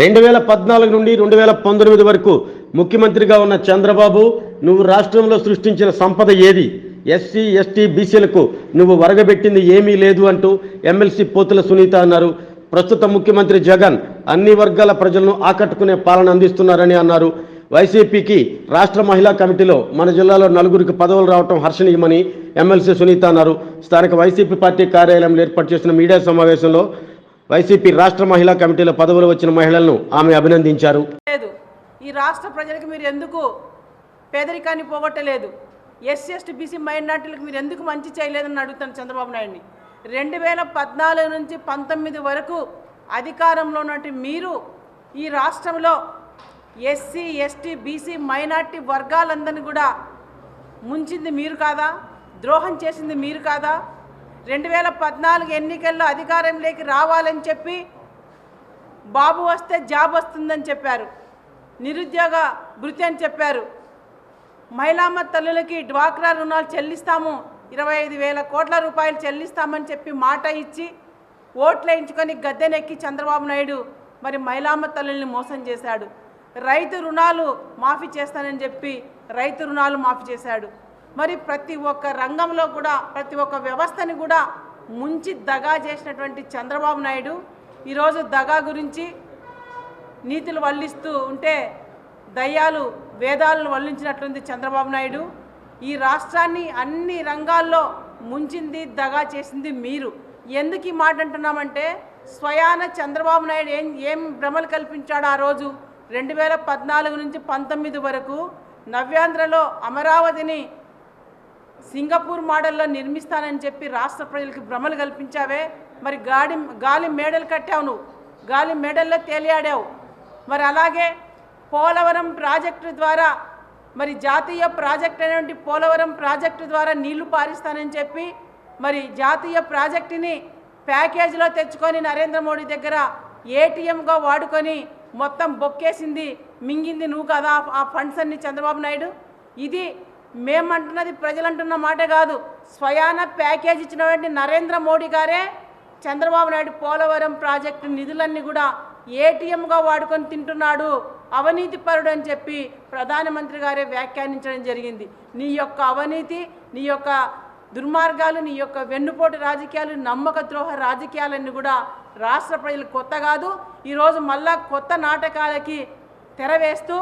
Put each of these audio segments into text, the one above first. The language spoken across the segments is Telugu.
రెండు వేల పద్నాలుగు నుండి రెండు వేల పంతొమ్మిది వరకు ముఖ్యమంత్రిగా ఉన్న చంద్రబాబు నువ్వు రాష్ట్రంలో సృష్టించిన సంపద ఏది? ఎస్సీ ఎస్టీ బీసీలకు నువ్వు వరగబెట్టింది ఏమీ లేదు అంటూ ఎమ్మెల్సీ పోతుల సునీత అన్నారు. ప్రస్తుత ముఖ్యమంత్రి జగన్ అన్ని వర్గాల ప్రజలను ఆకట్టుకునే పాలన అందిస్తున్నారని అన్నారు. వైసీపీకి రాష్ట్ర మహిళా కమిటీలో మన జిల్లాలో నలుగురికి పదవులు రావటం హర్షణీయమని ఎమ్మెల్సీ సునీత అన్నారు. స్థానిక వైసీపీ పార్టీ కార్యాలయంలో ఏర్పాటు చేసిన మీడియా సమావేశంలో వైసీపీ రాష్ట్ర మహిళా కమిటీలో పదవులు వచ్చిన మహిళలను ఆమె అభినందించారు. లేదు. ఈ రాష్ట్ర ప్రజలకు మీరు ఎందుకు పేదరికాన్ని పోగొట్టలేదు? ఎస్సీ ఎస్టీ బీసీ మైనార్టీలకు మీరు ఎందుకు మంచి చేయలేదని అడుగుతాను చంద్రబాబు నాయుడిని? రెండు వేల పద్నాలుగు నుంచి పంతొమ్మిది వరకు అధికారంలో ఉన్నట్టు మీరు ఈ రాష్ట్రంలో ఎస్సీ ఎస్టీ బీసీ మైనార్టీ వర్గాలందరినీ కూడా ముంచింది మీరు కాదా? ద్రోహం చేసింది మీరు కాదా? రెండు వేల పద్నాలుగు ఎన్నికల్లో అధికారంలోకి రావాలని చెప్పి బాబు వస్తే జాబ్ వస్తుందని చెప్పారు. నిరుద్యోగ భృతి అని చెప్పారు. మహిళామ తల్లులకి డ్వాక్రా రుణాలు చెల్లిస్తాము. ఇరవై ఐదు వేల కోట్ల రూపాయలు చెల్లిస్తామని చెప్పి మాట ఇచ్చి ఓట్లు వేయించుకొని గద్దెనెక్కి చంద్రబాబు నాయుడు మరి మహిళామ తల్లుల్ని మోసం చేశాడు. రైతు రుణాలు మాఫీ చేస్తానని చెప్పి రైతు రుణాలు మాఫీ చేశాడు. మరి ప్రతి ఒక్క రంగంలో కూడా ప్రతి ఒక్క వ్యవస్థని కూడా ముంచి దగా చేసినటువంటి చంద్రబాబు నాయుడు ఈరోజు దగా గురించి నీతులు వల్లిస్తూ ఉంటే దయ్యాలు వేదాలను వల్లించినట్లుంది చంద్రబాబు నాయుడు. ఈ రాష్ట్రాన్ని అన్ని రంగాల్లో ముంచింది దగా చేసింది మీరు. ఎందుకు ఈ మాట అంటున్నామంటే స్వయాన చంద్రబాబు నాయుడు ఏం ఏం భ్రమలు కల్పించాడు ఆ రోజు? రెండు వేల పద్నాలుగు నుంచి పంతొమ్మిది వరకు నవ్యాంధ్రలో అమరావతిని సింగపూర్ మోడల్లో నిర్మిస్తానని చెప్పి రాష్ట్ర ప్రజలకు భ్రమలు కల్పించావే. మరి గాడి గాలి మేడలు కట్టావు నువ్వు. గాలి మేడల్లో తేలియాడావు. మరి అలాగే పోలవరం ప్రాజెక్టు ద్వారా మరి జాతీయ ప్రాజెక్ట్ అయినటువంటి పోలవరం ప్రాజెక్టు ద్వారా నీళ్ళు పారిస్తానని చెప్పి మరి జాతీయ ప్రాజెక్టుని ప్యాకేజీలో తెచ్చుకొని నరేంద్ర మోడీ దగ్గర ఏటీఎంగా వాడుకొని మొత్తం బొక్కేసింది మింగింది నువ్వు కదా ఆ- ఆ ఫండ్స్ అన్ని చంద్రబాబు నాయుడు. ఇది మేమంటున్నది ప్రజలంటున్న మాట కాదు. స్వయాన ప్యాకేజ్ ఇచ్చినటువంటి నరేంద్ర మోడీ గారే చంద్రబాబు నాయుడు పోలవరం ప్రాజెక్టు నిధులన్నీ కూడా ఏటీఎంగా వాడుకొని తింటున్నాడు. అవినీతి పరుడు అని చెప్పి ప్రధానమంత్రి గారే వ్యాఖ్యానించడం జరిగింది. నీ యొక్క అవినీతి నీ యొక్క దుర్మార్గాలు నీ యొక్క వెన్నుపోటు రాజకీయాలు నమ్మక ద్రోహ రాజకీయాలన్నీ కూడా రాష్ట్ర ప్రజలు కొత్త కాదు. ఈరోజు మళ్ళా కొత్త నాటకాలకి తెరవేస్తూ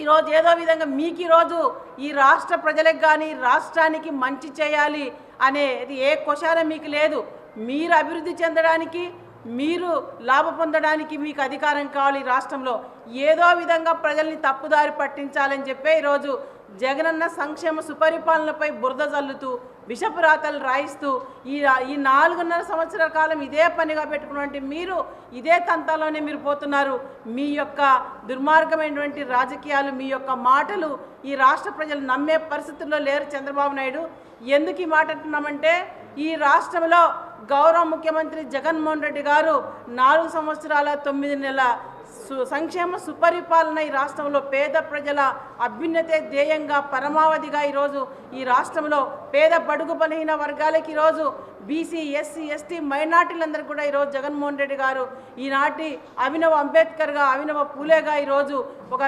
ఈరోజు ఏదో విధంగా మీకు ఈరోజు ఈ రాష్ట్ర ప్రజలకు కానీ రాష్ట్రానికి మంచి చేయాలి అనేది ఏ క్వశ్చన మీకు లేదు. మీరు అభివృద్ధి చెందడానికి మీరు లాభ పొందడానికి మీకు అధికారం కావాలి ఈ రాష్ట్రంలో. ఏదో విధంగా ప్రజల్ని తప్పుదారి పట్టించాలని చెప్పే ఈరోజు జగనన్న సంక్షేమ సుపరిపాలనపై బురద జల్లుతూ విషపు రాతలు రాయిస్తూ ఈ ఈ నాలుగున్నర సంవత్సరాల కాలం ఇదే పనిగా పెట్టుకున్నటువంటి మీరు ఇదే తంతాలోనే మీరు పోతున్నారు. మీ యొక్క దుర్మార్గమైనటువంటి రాజకీయాలు మీ యొక్క మాటలు ఈ రాష్ట్ర ప్రజలు నమ్మే పరిస్థితుల్లో లేరు చంద్రబాబు నాయుడు. ఎందుకు ఈ మాట అంటున్నామంటే ఈ రాష్ట్రంలో గౌరవ ముఖ్యమంత్రి జగన్మోహన్ రెడ్డి గారు నాలుగు సంవత్సరాల తొమ్మిది నెలల సంక్షేమ సుపరిపాలన ఈ రాష్ట్రంలో పేద ప్రజల అభ్యున్నతే ధ్యేయంగా పరమావధిగా ఈరోజు ఈ రాష్ట్రంలో పేద బడుగు బలహీన వర్గాలకి ఈరోజు బీసీ ఎస్సీ ఎస్టీ మైనార్టీలందరూ కూడా ఈరోజు జగన్మోహన్ రెడ్డి గారు ఈనాటి అభినవ అంబేద్కర్గా అభినవ పూలేగా ఈరోజు ఒక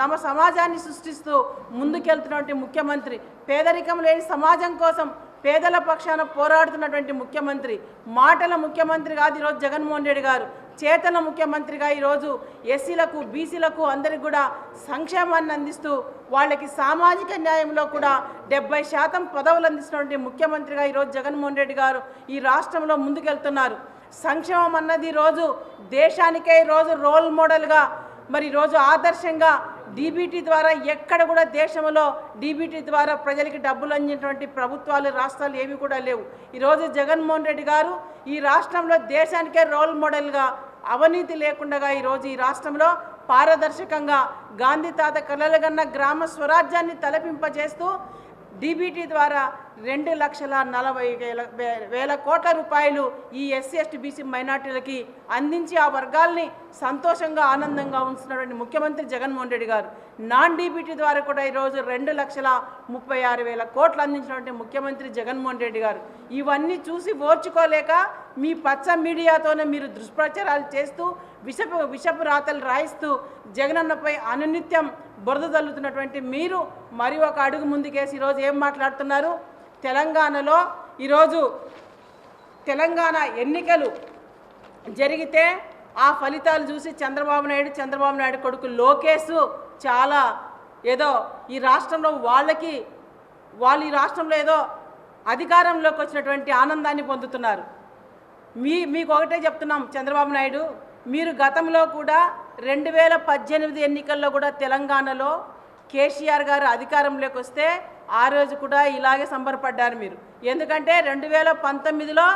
నవ సమాజాన్ని సృష్టిస్తూ ముందుకెళ్తున్నటువంటి ముఖ్యమంత్రి పేదరికం లేని సమాజం కోసం పేదల పక్షాన పోరాడుతున్నటువంటి ముఖ్యమంత్రి మాటల ముఖ్యమంత్రి కాదు ఈరోజు జగన్మోహన్ రెడ్డి గారు. చేతన ముఖ్యమంత్రిగా ఈరోజు ఎస్సీలకు బీసీలకు అందరికి కూడా సంక్షేమాన్ని అందిస్తూ వాళ్ళకి సామాజిక న్యాయంలో కూడా డెబ్బై శాతం పదవులు అందిస్తున్నటువంటి ముఖ్యమంత్రిగా ఈరోజు జగన్మోహన్ రెడ్డి గారు ఈ రాష్ట్రంలో ముందుకెళ్తున్నారు. సంక్షేమం అన్నది రోజు దేశానికే రోజు రోల్ మోడల్గా మరి రోజు ఆదర్శంగా డీబీటీ ద్వారా ఎక్కడ కూడా దేశంలో డీబీటీ ద్వారా ప్రజలకి డబ్బులు అందినటువంటి ప్రభుత్వాలు రాష్ట్రాలు ఏవి కూడా లేవు. ఈరోజు జగన్మోహన్ రెడ్డి గారు ఈ రాష్ట్రంలో దేశానికే రోల్ మోడల్గా అవినీతి లేకుండా ఈరోజు ఈ రాష్ట్రంలో పారదర్శకంగా గాంధీ తాత కలలుగన్న గ్రామ స్వరాజ్యాన్ని తలపింపజేస్తూ డీబీటీ ద్వారా రెండు లక్షల నలభై వేల వేల కోట్ల రూపాయలు ఈ ఎస్సీ ఎస్టీ బీసీ మైనార్టీలకి అందించి ఆ వర్గాల్ని సంతోషంగా ఆనందంగా ఉంచుతున్నటువంటి ముఖ్యమంత్రి జగన్మోహన్ రెడ్డి గారు. నాన్ డీబీటీ ద్వారా కూడా ఈరోజు రెండు లక్షల ముప్పై ఆరు వేల కోట్లు అందించినటువంటి ముఖ్యమంత్రి జగన్మోహన్ రెడ్డి గారు. ఇవన్నీ చూసి ఓర్చుకోలేక మీ పచ్చ మీడియాతోనే మీరు దుష్ప్రచారాలు చేస్తూ విషపు విషపు రాతలు రాయిస్తూ జగనన్నపై అనునిత్యం బురద తల్లుతున్నటువంటి మీరు మరి ఒక అడుగు ముందుకేసి ఈరోజు ఏం మాట్లాడుతున్నారు? తెలంగాణలో ఈరోజు తెలంగాణ ఎన్నికలు జరిగితే ఆ ఫలితాలు చూసి చంద్రబాబు నాయుడు చంద్రబాబు నాయుడు కొడుకు లోకేష్ చాలా ఏదో ఈ రాష్ట్రంలో వాళ్ళకి వాళ్ళు ఈ రాష్ట్రంలో ఏదో అధికారంలోకి వచ్చినటువంటి ఆనందాన్ని పొందుతున్నారు. మీ మీకు ఒకటే చెప్తున్నాం చంద్రబాబు నాయుడు మీరు గతంలో కూడా రెండు వేల పద్దెనిమిది ఎన్నికల్లో కూడా తెలంగాణలో కేసీఆర్ గారు అధికారంలోకి వస్తే ఆ రోజు కూడా ఇలాగే సంబరపడ్డారు మీరు. ఎందుకంటే రెండు వేల పంతొమ్మిదిలో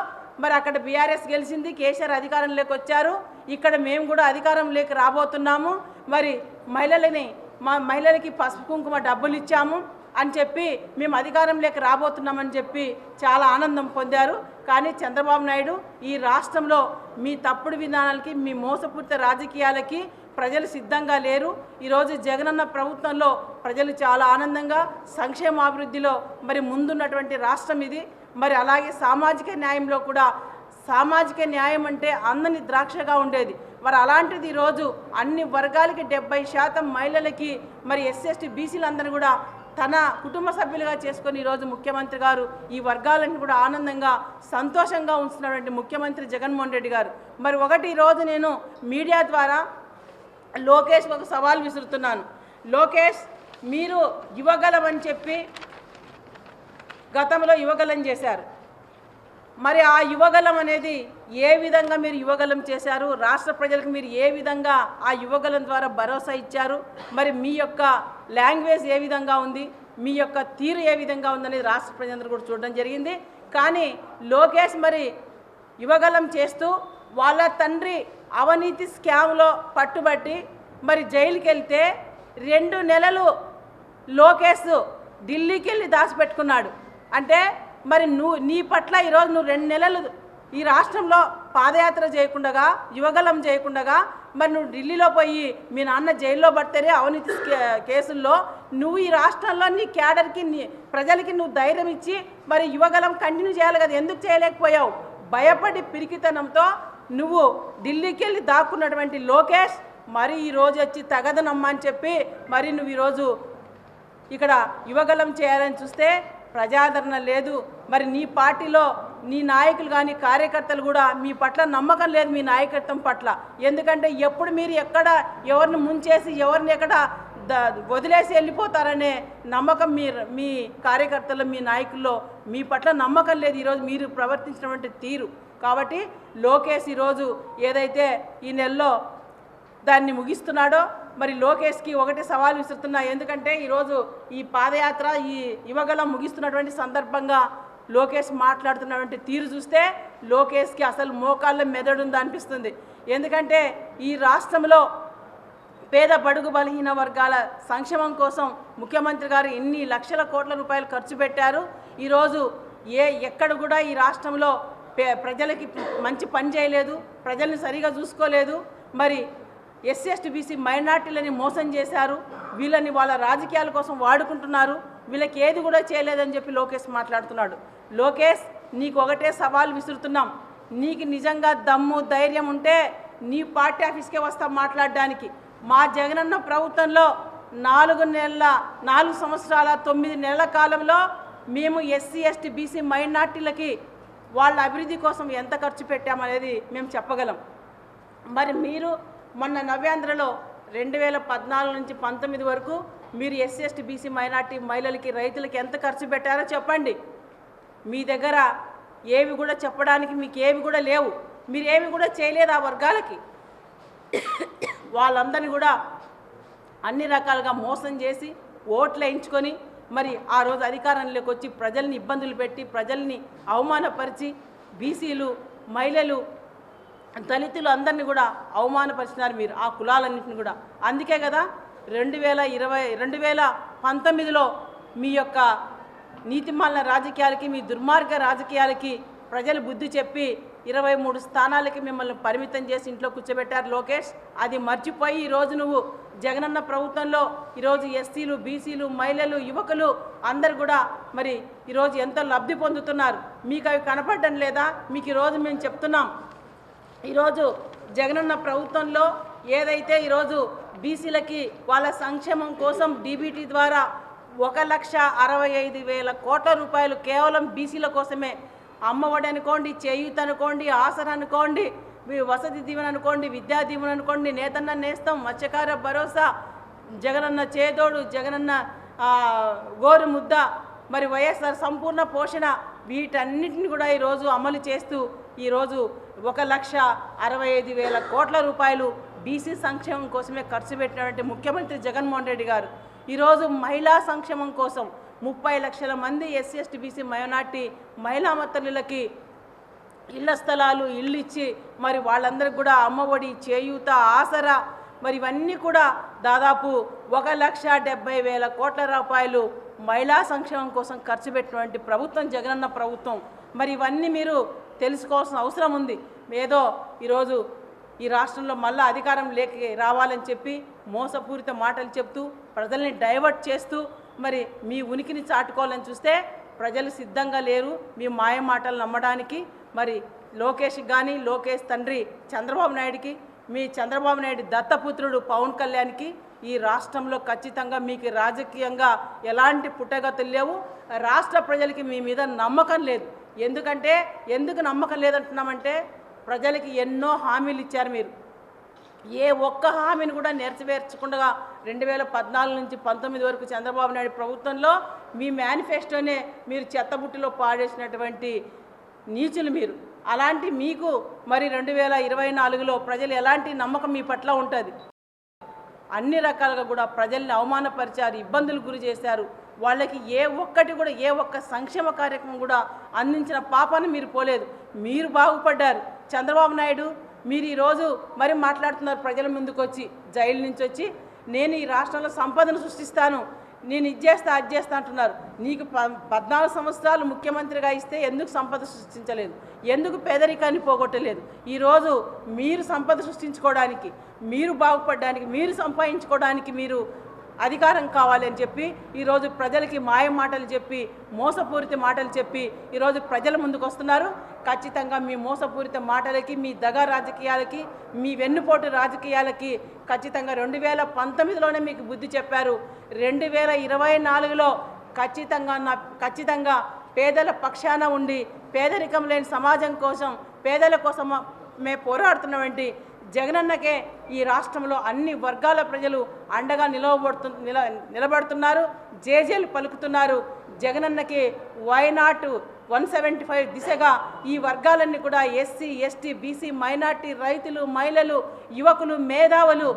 మరి అక్కడ బీఆర్ఎస్ గెలిచింది కేసీఆర్ అధికారంలోకి వచ్చారు. ఇక్కడ మేము కూడా అధికారంలోకి రాబోతున్నాము. మరి మహిళలని మా మహిళలకి పసుపు కుంకుమ డబ్బులు ఇచ్చాము. అని చెప్పి మేము అధికారంలోకి రాబోతున్నామని చెప్పి చాలా ఆనందం పొందారు. కానీ చంద్రబాబు నాయుడు ఈ రాష్ట్రంలో మీ తప్పుడు విధానాలకి మీ మోసపూరిత రాజకీయాలకి ప్రజలు సిద్ధంగా లేరు. ఈరోజు జగనన్న ప్రభుత్వంలో ప్రజలు చాలా ఆనందంగా సంక్షేమాభివృద్ధిలో మరి ముందున్నటువంటి రాష్ట్రం ఇది. మరి అలాగే సామాజిక న్యాయంలో కూడా సామాజిక న్యాయం అంటే అందని ద్రాక్షగా ఉండేది. మరి అలాంటిది ఈరోజు అన్ని వర్గాలకి డెబ్బై శాతం మహిళలకి మరి ఎస్సీ ఎస్టీ బీసీలందరినీ కూడా తన కుటుంబ సభ్యులుగా చేసుకొని ఈరోజు ముఖ్యమంత్రి గారు ఈ వర్గాలన్నీ కూడా ఆనందంగా సంతోషంగా ఉంచుతున్నటువంటి ముఖ్యమంత్రి జగన్మోహన్ రెడ్డి గారు. మరి ఒకటి ఈరోజు నేను మీడియా ద్వారా లోకేష్ ఒక సవాల్ విసురుతున్నాను. లోకేష్ మీరు ఇవ్వగలమని చెప్పి గతంలో యువగలం చేశారు. మరి ఆ యువగలం అనేది ఏ విధంగా మీరు యువగలం చేశారు? రాష్ట్ర ప్రజలకు మీరు ఏ విధంగా ఆ యువగలం ద్వారా భరోసా ఇచ్చారు? మరి మీ యొక్క లాంగ్వేజ్ ఏ విధంగా ఉంది? మీ యొక్క తీరు ఏ విధంగా ఉందనేది రాష్ట్ర ప్రజలందరూ కూడా చూడడం జరిగింది. కానీ లోకేష్ మరి యువగలం చేస్తూ వాళ్ళ తండ్రి అవినీతి స్కామ్లో పట్టుబట్టి మరి జైలుకి వెళ్తే రెండు నెలలు లోకేష్ ఢిల్లీకి వెళ్ళి దాచిపెట్టుకున్నాడు. అంటే మరి నువ్వు నీ పట్ల ఈరోజు నువ్వు రెండు నెలలు ఈ రాష్ట్రంలో పాదయాత్ర చేయకుండగా యువగలం చేయకుండగా మరి నువ్వు ఢిల్లీలో పోయి మీ నాన్న జైల్లో పడితేనే అవినీతి కేసుల్లో నువ్వు ఈ రాష్ట్రంలో నీ క్యాడర్కి నీ ప్రజలకి నువ్వు ధైర్యం ఇచ్చి మరి యువగలం కంటిన్యూ చేయాలి కదా ఎందుకు చేయలేకపోయావు? భయపడి పిరికితనంతో నువ్వు ఢిల్లీకి వెళ్ళి దాక్కున్నటువంటి లోకేష్ మరి ఈ రోజు వచ్చి తగదనమ్మా అని చెప్పి మరి నువ్వు ఈరోజు ఇక్కడ యువగలం చేయాలని చూస్తే ప్రజాదరణ లేదు. మరి నీ పార్టీలో నీ నాయకులు కానీ కార్యకర్తలు కూడా మీ పట్ల నమ్మకం లేదు మీ నాయకత్వం పట్ల. ఎందుకంటే ఎప్పుడు మీరు ఎక్కడ ఎవరిని ముంచేసి ఎవరిని ఎక్కడ వదిలేసి వెళ్ళిపోతారనే నమ్మకం మీ మీ కార్యకర్తలు మీ నాయకుల్లో మీ పట్ల నమ్మకం లేదు ఈరోజు మీరు ప్రవర్తించినటువంటి తీరు. కాబట్టి లోకేష్ ఈరోజు ఏదైతే ఈ నెలలో దాన్ని ముగిస్తున్నాడో మరి లోకేష్కి ఒకటి సవాల్ విసురుతున్నా. ఎందుకంటే ఈరోజు ఈ పాదయాత్ర ఈ యువగలం ముగిస్తున్నటువంటి సందర్భంగా లోకేష్ మాట్లాడుతున్నటువంటి తీరు చూస్తే లోకేష్కి అసలు మోకాళ్ళ మెదడుందా అనిపిస్తుంది. ఎందుకంటే ఈ రాష్ట్రంలో పేద బడుగు బలహీన వర్గాల సంక్షేమం కోసం ముఖ్యమంత్రి గారు ఎన్ని లక్షల కోట్ల రూపాయలు ఖర్చు పెట్టారు. ఈరోజు ఏ ఎక్కడ కూడా ఈ రాష్ట్రంలో పే- ప్రజలకి మంచి పని చేయలేదు. ప్రజల్ని సరిగా చూసుకోలేదు. మరి ఎస్సీ ఎస్టీ బీసీ మైనార్టీలని మోసం చేశారు. వీళ్ళని వాళ్ళ రాజకీయాల కోసం వాడుకుంటున్నారు. వీళ్ళకి ఏది కూడా చేయలేదని చెప్పి లోకేష్ మాట్లాడుతున్నాడు. లోకేష్ నీకు ఒకటే సవాల్ విసురుతున్నాం. నీకు నిజంగా దమ్ము ధైర్యం ఉంటే నీ పార్టీ ఆఫీస్కే వస్తాం మాట్లాడడానికి. మా జగనన్న ప్రభుత్వంలో నాలుగు నెలల నాలుగు సంవత్సరాల తొమ్మిది నెలల కాలంలో మేము ఎస్సీ ఎస్టీ బీసీ మైనార్టీలకి వాళ్ళ అభివృద్ధి కోసం ఎంత ఖర్చు పెట్టామనేది మేము చెప్పగలం. మరి మీరు మొన్న నవ్యాంధ్రలో రెండు వేల పద్నాలుగు నుంచి పంతొమ్మిది వరకు మీరు ఎస్సీ ఎస్టీ బీసీ మైనార్టీ మహిళలకి రైతులకి ఎంత ఖర్చు పెట్టారో చెప్పండి. మీ దగ్గర ఏవి కూడా చెప్పడానికి మీకు ఏవి కూడా లేవు. మీరు ఏమి కూడా చేయలేదు ఆ వర్గాలకి. వాళ్ళందరినీ కూడా అన్ని రకాలుగా మోసం చేసి ఓట్లు వేయించుకొని మరి ఆ రోజు అధికారంలోకి వచ్చి ప్రజల్ని ఇబ్బందులు పెట్టి ప్రజల్ని అవమానపరిచి బీసీలు మహిళలు దళితులు అందరినీ కూడా అవమానపరిచినారు మీరు ఆ కులాలన్నింటిని కూడా. అందుకే కదా రెండు వేల ఇరవై రెండు వేల పంతొమ్మిదిలో మీ యొక్క నీతిమాలిన రాజకీయాలకి మీ దుర్మార్గ రాజకీయాలకి ప్రజలు బుద్ధి చెప్పి ఇరవై మూడు స్థానాలకి మిమ్మల్ని పరిమితం చేసి ఇంట్లో కూర్చోబెట్టారు లోకేష్. అది మర్చిపోయి ఈరోజు నువ్వు జగనన్న ప్రభుత్వంలో ఈరోజు ఎస్సీలు బీసీలు మహిళలు యువకులు అందరు కూడా మరి ఈరోజు ఎంతో లబ్ధి పొందుతున్నారు. మీకు అవి కనపడడం లేదా? మీకు ఈరోజు మేము చెప్తున్నాం ఈరోజు జగనన్న ప్రభుత్వంలో ఏదైతే ఈరోజు బీసీలకి వాళ్ళ సంక్షేమం కోసం డీబీటీ ద్వారా ఒక లక్ష అరవై ఐదు వేల కోట్ల రూపాయలు కేవలం బీసీల కోసమే అమ్మఒడి అనుకోండి చేయూత అనుకోండి ఆసర అనుకోండి మీ వసతి దీవెన అనుకోండి విద్యా దీవెన అనుకోండి నేతన్న నేస్తం మత్స్యకార భరోసా జగనన్న చేదోడు జగనన్న గోరు ముద్ద మరి వైఎస్ఆర్ సంపూర్ణ పోషణ వీటన్నిటిని కూడా ఈరోజు అమలు చేస్తూ ఈరోజు ఒక లక్ష అరవై ఐదు వేల కోట్ల రూపాయలు బీసీ సంక్షేమం కోసమే ఖర్చు పెట్టినటువంటి ముఖ్యమంత్రి జగన్మోహన్ రెడ్డి గారు. ఈరోజు మహిళా సంక్షేమం కోసం ముప్పై లక్షల మంది ఎస్సీ ఎస్టీ బీసీ మైనార్టీ మహిళా మత్తలులకి ఇళ్ళ స్థలాలు ఇల్లు ఇచ్చి మరి వాళ్ళందరికీ కూడా అమ్మఒడి చేయూత ఆసరా మరి ఇవన్నీ కూడా దాదాపు ఒక లక్ష డెబ్బై వేల కోట్ల రూపాయలు మహిళా సంక్షేమం కోసం ఖర్చు పెట్టినటువంటి ప్రభుత్వం జగనన్న ప్రభుత్వం. మరి ఇవన్నీ మీరు తెలుసుకోవాల్సిన అవసరం ఉంది. ఏదో ఈరోజు ఈ రాష్ట్రంలో మళ్ళా అధికారం లేక రావాలని చెప్పి మోసపూరిత మాటలు చెప్తూ ప్రజల్ని డైవర్ట్ చేస్తూ మరి మీ ఉనికిని చాటుకోవాలని చూస్తే ప్రజలు సిద్ధంగా లేరు. మీ మాయ మాటలు నమ్మడానికి మరి లోకేష్కి కానీ లోకేష్ తండ్రి చంద్రబాబు నాయుడికి మీ చంద్రబాబు నాయుడు దత్తపుత్రుడు పవన్ కళ్యాణ్కి ఈ రాష్ట్రంలో ఖచ్చితంగా మీకు రాజకీయంగా ఎలాంటి పుట్టగతులు లేవు. రాష్ట్ర ప్రజలకి మీ మీద నమ్మకం లేదు. ఎందుకంటే ఎందుకు నమ్మకం లేదంటున్నామంటే ప్రజలకి ఎన్నో హామీలు ఇచ్చారు మీరు. ఏ ఒక్క హామీని కూడా నెరవేర్చకుండా రెండు వేల పద్నాలుగు నుంచి పంతొమ్మిది వరకు చంద్రబాబు నాయుడు ప్రభుత్వంలో మీ మేనిఫెస్టోనే మీరు చెత్తబుట్టిలో పాడేసినటువంటి నీచులు మీరు. అలాంటి మీకు మరి రెండు వేల ఇరవై నాలుగులో ప్రజలు ఎలాంటి నమ్మకం మీ పట్ల ఉంటుంది? అన్ని రకాలుగా కూడా ప్రజల్ని అవమానపరిచారు ఇబ్బందులు గురి చేశారు. వాళ్ళకి ఏ ఒక్కటి కూడా ఏ ఒక్క సంక్షేమ కార్యక్రమం కూడా అందించిన పాపాన్ని మీరు పోలేదు. మీరు బాగుపడ్డారు. చంద్రబాబు నాయుడు మీరు ఈరోజు మరి మాట్లాడుతున్నారు ప్రజల ముందుకు వచ్చి జైలు నుంచి వచ్చి నేను ఈ రాష్ట్రంలో సంపదను సృష్టిస్తాను. నేను ఇది చేస్తా అది చేస్తా అంటున్నారు. నీకు ప పద్నాలుగు సంవత్సరాలు ముఖ్యమంత్రిగా ఇస్తే ఎందుకు సంపద సృష్టించలేదు? ఎందుకు పేదరికాన్ని పోగొట్టలేదు? ఈరోజు మీరు సంపద సృష్టించుకోవడానికి మీరు బాగుపడడానికి మీరు సంపాదించుకోవడానికి మీరు అధికారం కావాలని చెప్పి ఈరోజు ప్రజలకి మాయ మాటలు చెప్పి మోసపూరిత మాటలు చెప్పి ఈరోజు ప్రజల ముందుకు వస్తున్నారు. ఖచ్చితంగా మీ మోసపూరిత మాటలకి మీ దగ రాజకీయాలకి మీ వెన్నుపోటు రాజకీయాలకి ఖచ్చితంగా రెండు వేల పంతొమ్మిదిలోనే మీకు బుద్ధి చెప్పారు. రెండు వేల ఇరవై నాలుగులో ఖచ్చితంగా నా ఖచ్చితంగా పేదల పక్షాన ఉండి పేదరికం లేని సమాజం కోసం పేదల కోసం మేము పోరాడుతున్నామంటే జగనన్నకే ఈ రాష్ట్రంలో అన్ని వర్గాల ప్రజలు అండగా నిలవబడుతు నిల నిలబడుతున్నారు. జేజేలు పలుకుతున్నారు. జగనన్నకి వైనాట్ వన్ సెవెంటీ ఫైవ్ దిశగా ఈ వర్గాలన్నీ కూడా ఎస్సీ ఎస్టీ బీసీ మైనార్టీ రైతులు మహిళలు యువకులు మేధావులు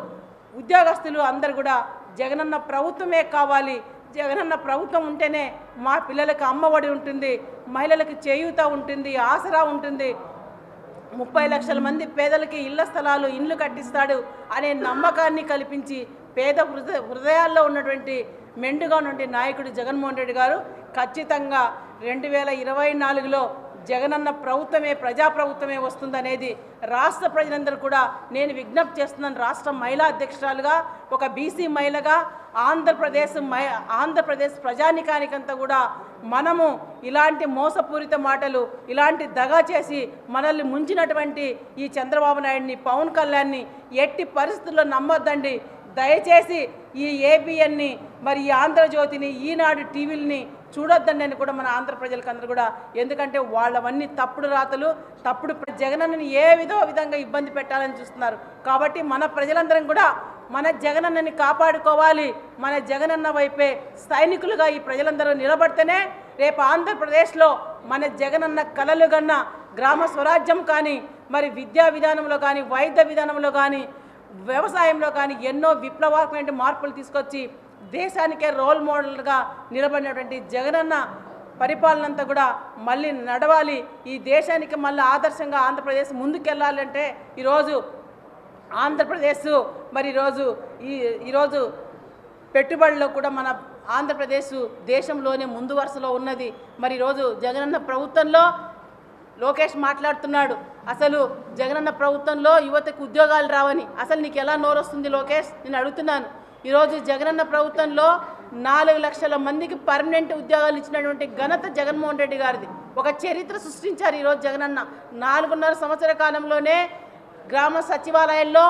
ఉద్యోగస్తులు అందరు కూడా జగనన్న ప్రభుత్వమే కావాలి. జగనన్న ప్రభుత్వం ఉంటేనే మా పిల్లలకు అమ్మఒడి ఉంటుంది మహిళలకు చేయూత ఉంటుంది ఆసరా ఉంటుంది. ముప్పై లక్షల మంది పేదలకి ఇళ్ళ స్థలాలు ఇండ్లు కట్టిస్తాడు అనే నమ్మకాన్ని కల్పించి పేద హృదయ హృదయాల్లో ఉన్నటువంటి మెండుగా ఉన్నటువంటి నాయకుడు జగన్మోహన్ రెడ్డి గారు ఖచ్చితంగా రెండు వేల ఇరవై నాలుగులో జగనన్న ప్రభుత్వమే ప్రజాప్రభుత్వమే వస్తుందనేది రాష్ట్ర ప్రజలందరూ కూడా నేను విజ్ఞప్తి చేస్తున్నాను. రాష్ట్ర మహిళా అధ్యక్షురాలుగా ఒక బీసీ మహిళగా ఆంధ్రప్రదేశ్ మై ఆంధ్రప్రదేశ్ ప్రజానికానికంతా కూడా మనము ఇలాంటి మోసపూరిత మాటలు ఇలాంటి దగా చేసి మనల్ని ముంచినటువంటి ఈ చంద్రబాబు నాయుడిని పవన్ కళ్యాణ్ని ఎట్టి పరిస్థితుల్లో నమ్మొద్దండి. దయచేసి ఈ ఏబిఎన్ని మరి ఈ ఆంధ్రజ్యోతిని ఈనాడు టీవీలని చూడొద్దండి అని కూడా మన ఆంధ్ర ప్రజలకు అందరూ కూడా. ఎందుకంటే వాళ్ళవన్నీ తప్పుడు రాతలు తప్పుడు జగనన్నని ఏ విధో విధంగా ఇబ్బంది పెట్టాలని చూస్తున్నారు. కాబట్టి మన ప్రజలందరం కూడా మన జగనన్నని కాపాడుకోవాలి. మన జగనన్న వైపే సైనికులుగా ఈ ప్రజలందరూ నిలబడితేనే రేపు ఆంధ్రప్రదేశ్లో మన జగనన్న కలలు గన్న గ్రామ స్వరాజ్యం కానీ మరి విద్యా విధానంలో కానీ వైద్య విధానంలో కానీ వ్యవసాయంలో కానీ ఎన్నో విప్లవాత్మక మార్పులు తీసుకొచ్చి దేశానికే రోల్ మోడల్గా నిలబడినటువంటి జగనన్న పరిపాలనంతా కూడా మళ్ళీ నడవాలి. ఈ దేశానికి మళ్ళీ ఆదర్శంగా ఆంధ్రప్రదేశ్ ముందుకెళ్ళాలంటే ఈరోజు ఆంధ్రప్రదేశ్. మరి ఈరోజు ఈ ఈరోజు పెట్టుబడుల్లో కూడా మన ఆంధ్రప్రదేశ్ దేశంలోనే ముందు వరుసలో ఉన్నది. మరి ఈరోజు జగనన్న ప్రభుత్వంలో లోకేష్ మాట్లాడుతున్నాడు. అసలు జగనన్న ప్రభుత్వంలో యువతకు ఉద్యోగాలు రావని. అసలు నీకు ఎలా నోరొస్తుంది లోకేష్? నేను అడుగుతున్నాను. ఈరోజు జగనన్న ప్రభుత్వంలో నాలుగు లక్షల మందికి పర్మనెంట్ ఉద్యోగాలు ఇచ్చినటువంటి ఘనత జగన్మోహన్ రెడ్డి గారిది. ఒక చరిత్ర సృష్టించారు ఈరోజు జగనన్న. నాలుగున్నర సంవత్సర కాలంలోనే గ్రామ సచివాలయాల్లో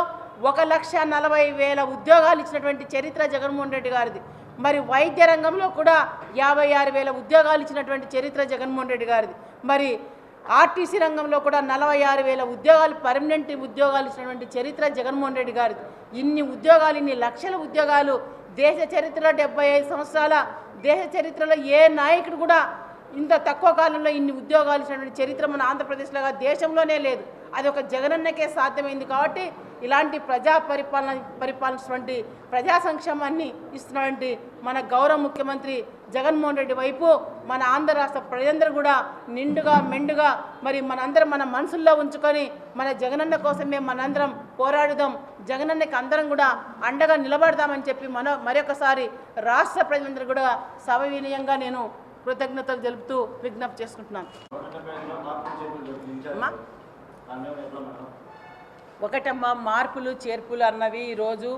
ఒక లక్ష నలభై వేల ఉద్యోగాలు ఇచ్చినటువంటి చరిత్ర జగన్మోహన్ రెడ్డి గారిది. మరి వైద్య రంగంలో కూడా యాభై ఆరు వేల ఉద్యోగాలు ఇచ్చినటువంటి చరిత్ర జగన్మోహన్ రెడ్డి గారిది. మరి ఆర్టీసీ రంగంలో కూడా నలభై ఆరు వేల ఉద్యోగాలు పర్మనెంట్ ఉద్యోగాలు ఇచ్చినటువంటి చరిత్ర జగన్మోహన్ రెడ్డి గారు. ఇన్ని ఉద్యోగాలు ఇన్ని లక్షల ఉద్యోగాలు దేశ చరిత్రలో డెబ్బై ఐదు సంవత్సరాల దేశ చరిత్రలో ఏ నాయకుడు కూడా ఇంత తక్కువ కాలంలో ఇన్ని ఉద్యోగాలు ఇచ్చినటువంటి చరిత్ర మన ఆంధ్రప్రదేశ్లో దేశంలోనే లేదు. అది ఒక జగనన్నకే సాధ్యమైంది కాబట్టి ఇలాంటి ప్రజా పరిపాలన పరిపాలించినటువంటి ప్రజా సంక్షేమాన్ని ఇస్తున్నటువంటి మన గౌరవ ముఖ్యమంత్రి జగన్మోహన్ రెడ్డి వైపు మన ఆంధ్ర రాష్ట్ర ప్రజలందరూ కూడా నిండుగా మెండుగా మరి మనందరం మన మనసుల్లో ఉంచుకొని మన జగనన్న కోసమే మనందరం పోరాడుదాం. జగనన్నకి అందరం కూడా అండగా నిలబడదామని చెప్పి మన మరొకసారి రాష్ట్ర ప్రజలందరూ కూడా సవినీయంగా నేను కృతజ్ఞతలు తెలుపుతూ విజ్ఞప్తి చేసుకుంటున్నాను. ఒకటమ్మ ఒకటమ్మా మార్పులు చేర్పులు అన్నవి ఈరోజు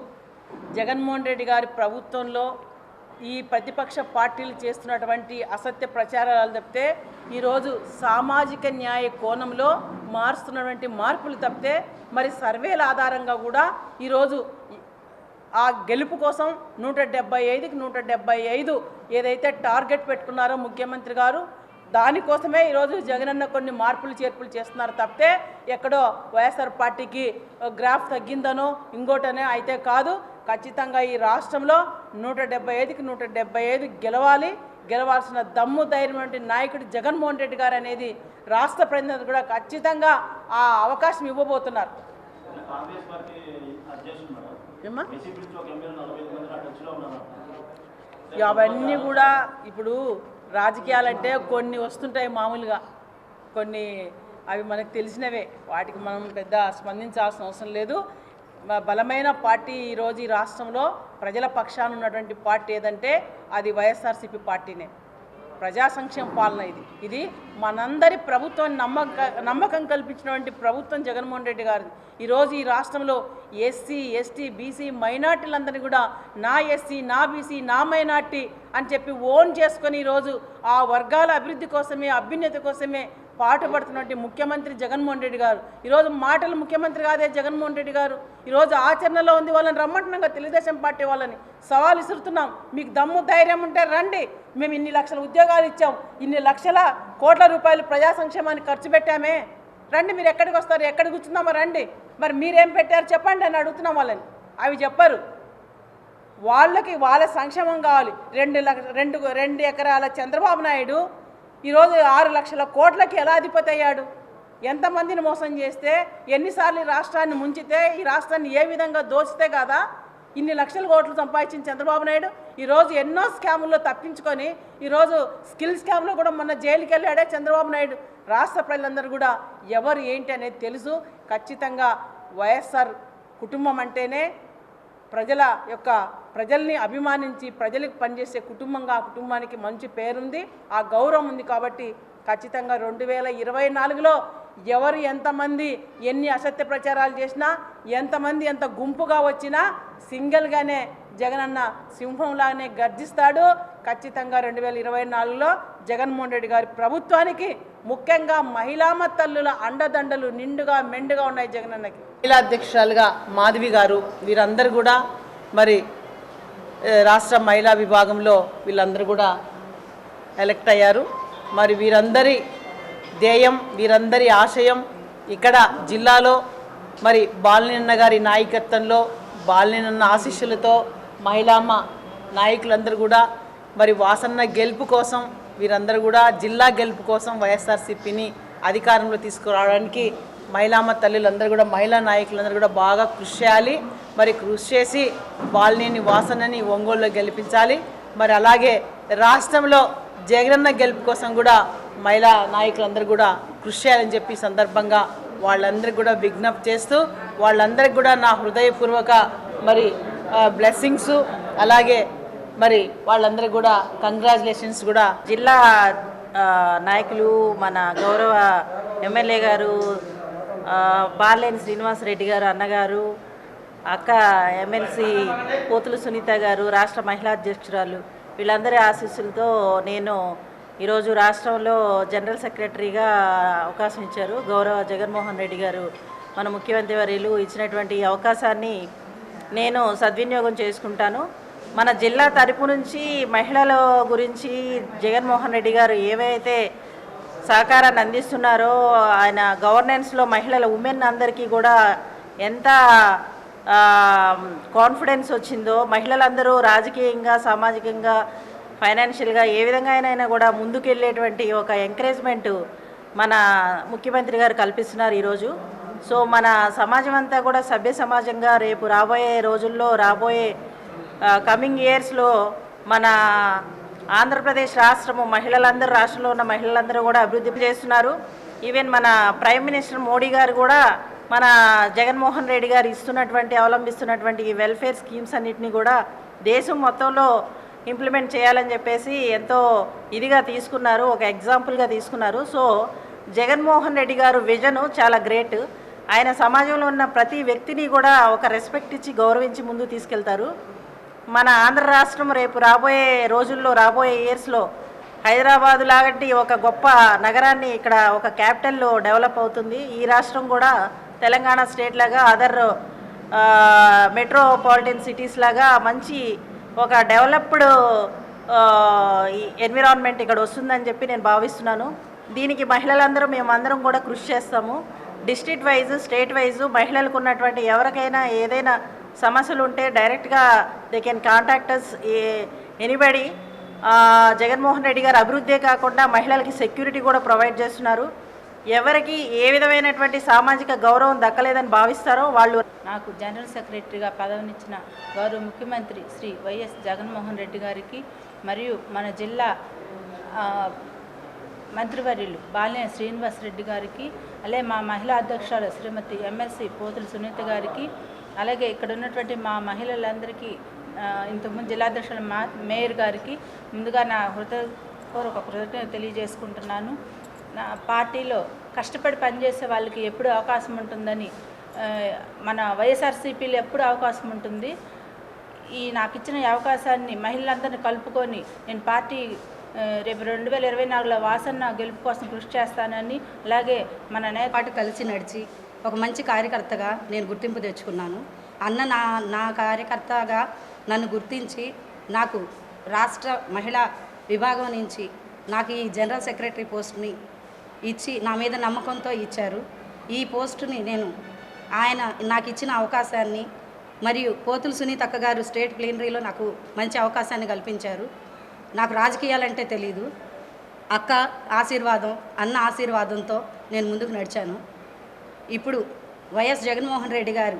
జగన్మోహన్ రెడ్డి గారి ప్రభుత్వంలో ఈ ప్రతిపక్ష పార్టీలు చేస్తున్నటువంటి అసత్య ప్రచారాలు తప్పితే ఈరోజు సామాజిక న్యాయ కోణంలో మారుస్తున్నటువంటి మార్పులు తప్పితే మరి సర్వేల ఆధారంగా కూడా ఈరోజు ఆ గెలుపు కోసం నూట డెబ్బై ఐదుకి నూట డెబ్బై ఐదు ఏదైతే టార్గెట్ పెట్టుకున్నారో ముఖ్యమంత్రి గారు దానికోసమే ఈరోజు జగనన్న కొన్ని మార్పులు చేర్పులు చేస్తున్నారు తప్పితే ఎక్కడో వైఎస్ఆర్ పార్టీకి గ్రాఫ్ తగ్గిందనో ఇంకోటనే అయితే కాదు. ఖచ్చితంగా ఈ రాష్ట్రంలో నూట డెబ్బై ఐదుకి నూట డెబ్బై ఐదు గెలవాలి. గెలవాల్సిన దమ్ము ధైర్యమైన నాయకుడు జగన్మోహన్ రెడ్డి గారు అనేది రాష్ట్ర ప్రజలందరూ కూడా ఖచ్చితంగా ఆ అవకాశం ఇవ్వబోతున్నారు. అవన్నీ కూడా ఇప్పుడు రాజకీయాలంటే కొన్ని వస్తుంటాయి మామూలుగా. కొన్ని అవి మనకు తెలిసినవే. వాటికి మనం పెద్ద స్పందించాల్సిన అవసరం లేదు. బలమైన పార్టీ ఈరోజు ఈ రాష్ట్రంలో ప్రజల పక్షాన ఉన్నటువంటి పార్టీ ఏదంటే అది వైఎస్ఆర్సీపీ పార్టీనే. ప్రజా సంక్షేమ పాలన ఇది. ఇది మనందరి ప్రభుత్వం నమ్మక నమ్మకం కల్పించినటువంటి ప్రభుత్వం జగన్మోహన్ రెడ్డి గారిది. ఈరోజు ఈ రాష్ట్రంలో ఎస్సీ ఎస్టీ బీసీ మైనార్టీలందరినీ కూడా నా ఎస్సీ నా బీసీ నా మైనార్టీ అని చెప్పి ఓన్ చేసుకొని ఈరోజు ఆ వర్గాల అభివృద్ధి కోసమే అభ్యున్నతి కోసమే పాటుపడుతున్నటువంటి ముఖ్యమంత్రి జగన్మోహన్ రెడ్డి గారు. ఈరోజు మాటలు ముఖ్యమంత్రి కాదే జగన్మోహన్ రెడ్డి గారు. ఈరోజు ఆచరణలో ఉంది వాళ్ళని రమ్మంటున్నాం తెలుగుదేశం పార్టీ వాళ్ళని. సవాల్ ఇసురుతున్నాం మీకు దమ్ము ధైర్యం ఉంటే రండి. మేము ఇన్ని లక్షల ఉద్యోగాలు ఇచ్చాం. ఇన్ని లక్షల కోట్ల రూపాయలు ప్రజా సంక్షేమానికి ఖర్చు పెట్టామే. రండి మీరు ఎక్కడికి వస్తారు? ఎక్కడ కూర్చున్నామో రండి. మరి మీరేం పెట్టారు చెప్పండి అని అడుగుతున్నాం వాళ్ళని. అవి చెప్పరు. వాళ్ళకి వాళ్ళ సంక్షేమం కావాలి. రెండు లక్ష రెండు రెండు ఎకరాల చంద్రబాబు నాయుడు ఈరోజు ఆరు లక్షల కోట్లకి ఎలా అధిపతి అయ్యాడు? ఎంతమందిని మోసం చేస్తే ఎన్నిసార్లు ఈ రాష్ట్రాన్ని ముంచితే ఈ రాష్ట్రాన్ని ఏ విధంగా దోచితే కదా? ఇన్ని లక్షల కోట్లు సంపాదించిన చంద్రబాబు నాయుడు ఈరోజు ఎన్నో స్కాముల్లో తప్పించుకొని ఈరోజు స్కిల్ స్కామ్లో కూడా మొన్న జైలుకి వెళ్ళాడే చంద్రబాబు నాయుడు. రాష్ట్ర ప్రజలందరూ కూడా ఎవరు ఏంటి అనేది తెలుసు. ఖచ్చితంగా వైఎస్ఆర్ కుటుంబం అంటేనే ప్రజల యొక్క ప్రజల్ని అభిమానించి ప్రజలకు పనిచేసే కుటుంబంగా ఆ కుటుంబానికి మంచి పేరుంది ఆ గౌరవం ఉంది కాబట్టి ఖచ్చితంగా రెండు వేల ఇరవై నాలుగులో ఎవరు ఎంతమంది ఎన్ని అసత్య ప్రచారాలు చేసినా ఎంతమంది ఎంత గుంపుగా వచ్చినా సింగిల్గానే జగనన్న సింహంలానే గర్జిస్తాడు. ఖచ్చితంగా రెండు వేల ఇరవై నాలుగులో జగన్మోహన్ రెడ్డి గారి ప్రభుత్వానికి ముఖ్యంగా మహిళామ తల్లుల అండదండలు నిండుగా మెండుగా ఉన్నాయి జగనన్నకి. మహిళా అధ్యక్షురాలుగా మాధవి గారు వీరందరూ కూడా మరి రాష్ట్ర మహిళా విభాగంలో వీళ్ళందరూ కూడా ఎలక్ట్ అయ్యారు. మరి వీరందరి ధ్యేయం వీరందరి ఆశయం ఇక్కడ జిల్లాలో మరి బాలినన్న గారి నాయకత్వంలో బాలినన్న ఆశీస్సులతో మహిళామ్మ నాయకులందరూ కూడా మరి వాసన్న గెలుపు కోసం వీరందరూ కూడా జిల్లా గెలుపు కోసం వైఎస్ఆర్సీపీని అధికారంలో తీసుకురావడానికి మహిళామ్మ తల్లులందరూ కూడా మహిళా నాయకులందరూ కూడా బాగా కృషి చేయాలి. మరి కృషి చేసి బాలినేని వాసనని ఒంగోలులో గెలిపించాలి. మరి అలాగే రాష్ట్రంలో జగనన్న గెలుపు కోసం కూడా మహిళా నాయకులందరూ కూడా కృషి చేయాలని చెప్పి సందర్భంగా వాళ్ళందరికీ కూడా విజ్ఞప్తి చేస్తూ వాళ్ళందరికీ కూడా నా హృదయపూర్వక మరి బ్లెస్సింగ్స్ అలాగే మరి వాళ్ళందరికీ కూడా కంగ్రాచులేషన్స్ కూడా. జిల్లా నాయకులు మన గౌరవ ఎమ్మెల్యే గారు బాలేని శ్రీనివాసరెడ్డి గారు అన్నగారు అక్క ఎమ్మెల్సీ పోతుల సునీత గారు రాష్ట్ర మహిళా అధ్యక్షురాలు వీళ్ళందరి ఆశీస్సులతో నేను ఈరోజు రాష్ట్రంలో జనరల్ సెక్రటరీగా అవకాశం ఇచ్చారు. గౌరవ జగన్మోహన్ రెడ్డి గారు మన ముఖ్యమంత్రి వర్యులు ఇచ్చినటువంటి అవకాశాన్ని నేను సద్వినియోగం చేసుకుంటాను. మన జిల్లా తరపు నుంచి మహిళల గురించి జగన్మోహన్ రెడ్డి గారు ఏవైతే సహకారాన్ని అందిస్తున్నారో ఆయన గవర్నెన్స్లో మహిళల ఉమెన్ అందరికీ కూడా ఎంత కాన్ఫిడెన్స్ వచ్చిందో మహిళలందరూ రాజకీయంగా సామాజికంగా ఫైనాన్షియల్గా ఏ విధంగా అయినా కూడా ముందుకెళ్ళేటువంటి ఒక ఎంకరేజ్మెంట్ మన ముఖ్యమంత్రి గారు కల్పిస్తున్నారు ఈరోజు. సో మన సమాజం అంతా కూడా సభ్య సమాజంగా రేపు రాబోయే రోజుల్లో రాబోయే కమింగ్ ఇయర్స్లో మన ఆంధ్రప్రదేశ్ రాష్ట్రము మహిళలందరూ రాష్ట్రంలో ఉన్న మహిళలందరూ కూడా అభివృద్ధి చేస్తున్నారు. ఈవెన్ మన ప్రైమ్ మినిస్టర్ మోడీ గారు కూడా మన జగన్మోహన్ రెడ్డి గారు ఇస్తున్నటువంటి అవలంబిస్తున్నటువంటి ఈ వెల్ఫేర్ స్కీమ్స్ అన్నిటిని కూడా దేశం మొత్తంలో ఇంప్లిమెంట్ చేయాలని చెప్పేసి ఎంతో ఇదిగా తీసుకున్నారు ఒక ఎగ్జాంపుల్గా తీసుకున్నారు. సో జగన్మోహన్ రెడ్డి గారు విజను చాలా గ్రేట్ ఆయన సమాజంలో ఉన్న ప్రతి వ్యక్తిని కూడా ఒక రెస్పెక్ట్ ఇచ్చి గౌరవించి ముందు తీసుకెళ్తారు. మన ఆంధ్ర రాష్ట్రం రేపు రాబోయే రోజుల్లో రాబోయే ఇయర్స్లో హైదరాబాదు లాంటి ఒక గొప్ప నగరాన్ని ఇక్కడ ఒక క్యాపిటల్లో డెవలప్ అవుతుంది. ఈ రాష్ట్రం కూడా తెలంగాణ స్టేట్ లాగా అదర్ మెట్రోపాలిటన్ సిటీస్ లాగా మంచి ఒక డెవలప్డ్ ఎన్విరాన్మెంట్ ఇక్కడ వస్తుందని చెప్పి నేను భావిస్తున్నాను. దీనికి మహిళలందరూ మేమందరం కూడా కృషి చేస్తాము. డిస్ట్రిక్ట్ వైజ్ స్టేట్ వైజ్ మహిళలకు ఉన్నటువంటి ఎవరికైనా ఏదైనా సమస్యలు ఉంటే డైరెక్ట్గా they can contactors anybody Jaganmohan Reddy garu అభివృద్ధే కాకుండా మహిళలకి సెక్యూరిటీ కూడా ప్రొవైడ్ చేస్తున్నారు. ఎవరికి ఏ విధమైనటువంటి సామాజిక గౌరవం దక్కలేదని భావిస్తారో వాళ్ళు నాకు జనరల్ సెక్రటరీగా పదవినిచ్చిన గౌరవ ముఖ్యమంత్రి శ్రీ వైఎస్ జగన్మోహన్ రెడ్డి గారికి మరియు మన జిల్లా మంత్రివర్యులు బాలినేని శ్రీనివాస్ రెడ్డి గారికి అలాగే మా మహిళా అధ్యక్షురాలు శ్రీమతి ఎమ్మెల్సీ పోతుల సునీత గారికి అలాగే ఇక్కడ ఉన్నటువంటి మా మహిళలందరికీ ఇంతకుముందు జిల్లాధ్యక్షులు మా మేయర్ గారికి ముందుగా నా హృదయపూర్వక కృతజ్ఞత తెలియజేసుకుంటున్నాను. నా పార్టీలో కష్టపడి పనిచేసే వాళ్ళకి ఎప్పుడు అవకాశం ఉంటుందని మన వైఎస్ఆర్సీపీలో ఎప్పుడు అవకాశం ఉంటుంది. ఈ నాకు ఇచ్చిన ఈ అవకాశాన్ని మహిళలందరినీ కలుపుకొని నేను పార్టీ రేపు రెండు వేల ఇరవై నాలుగులో వాసన్న గెలుపు కోసం కృషి చేస్తానని అలాగే మన నేపాటు కలిసి నడిచి ఒక మంచి కార్యకర్తగా నేను గుర్తింపు తెచ్చుకున్నాను. అన్న నా నా కార్యకర్తగా నన్ను గుర్తించి నాకు రాష్ట్ర మహిళా విభాగం నుంచి నాకు ఈ జనరల్ సెక్రటరీ పోస్ట్ని ఇచ్చి నా మీద నమ్మకంతో ఇచ్చారు. ఈ పోస్టుని నేను ఆయన నాకు ఇచ్చిన అవకాశాన్ని మరియు పోతుల సునీత గారు స్టేట్ ప్లీనరీలో నాకు మంచి అవకాశాన్ని కల్పించారు. నాకు రాజకీయాలంటే తెలీదు. అక్క ఆశీర్వాదం అన్న ఆశీర్వాదంతో నేను ముందుకు నడిచాను. ఇప్పుడు వైఎస్ జగన్మోహన్ రెడ్డి గారు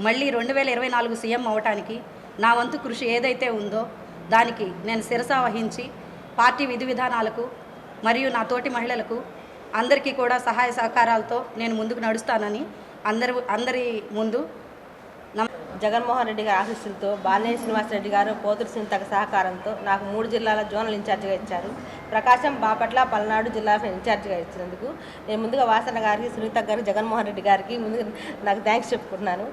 మళ్ళీ రెండు వేల ఇరవై నాలుగు సీఎం అవటానికి నా వంతు కృషి ఏదైతే ఉందో దానికి నేను శిరస వహించి పార్టీ విధి విధానాలకు మరియు నా తోటి మహిళలకు అందరికీ కూడా సహాయ సహకారాలతో నేను ముందుకు నడుస్తానని అందరు అందరి ముందు జగన్మోహన్ రెడ్డి గారి ఆశీస్సులతో బాలినేని శ్రీనివాసరెడ్డి గారు పోతురు సింతక సహకారంతో నాకు మూడు జిల్లాల జోనల్ ఇన్ఛార్జిగా ఇచ్చారు. ప్రకాశం బాపట్ల పల్నాడు జిల్లా ఇన్ఛార్జిగా ఇచ్చినందుకు నేను ముందుగా వాసన గారికి సునీత గారికి జగన్మోహన్ రెడ్డి గారికి ముందు నాకు థ్యాంక్స్ చెప్పుకుంటున్నాను.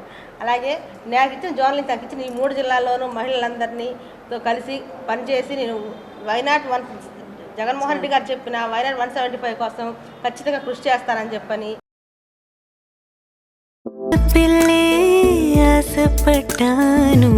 అలాగే నాకు ఇచ్చిన జోనల్ ఇన్ఛార్జ్ ఇచ్చిన ఈ మూడు జిల్లాల్లోనూ మహిళలందరినీతో కలిసి పనిచేసి నేను వైనాట్ వన్ జగన్మోహన్ రెడ్డి గారు చెప్పిన వైనాట్ వన్ సెవెంటీ ఫైవ్ కోసం ఖచ్చితంగా కృషి చేస్తానని చెప్పని ആയാസപ്പെട്ടാനും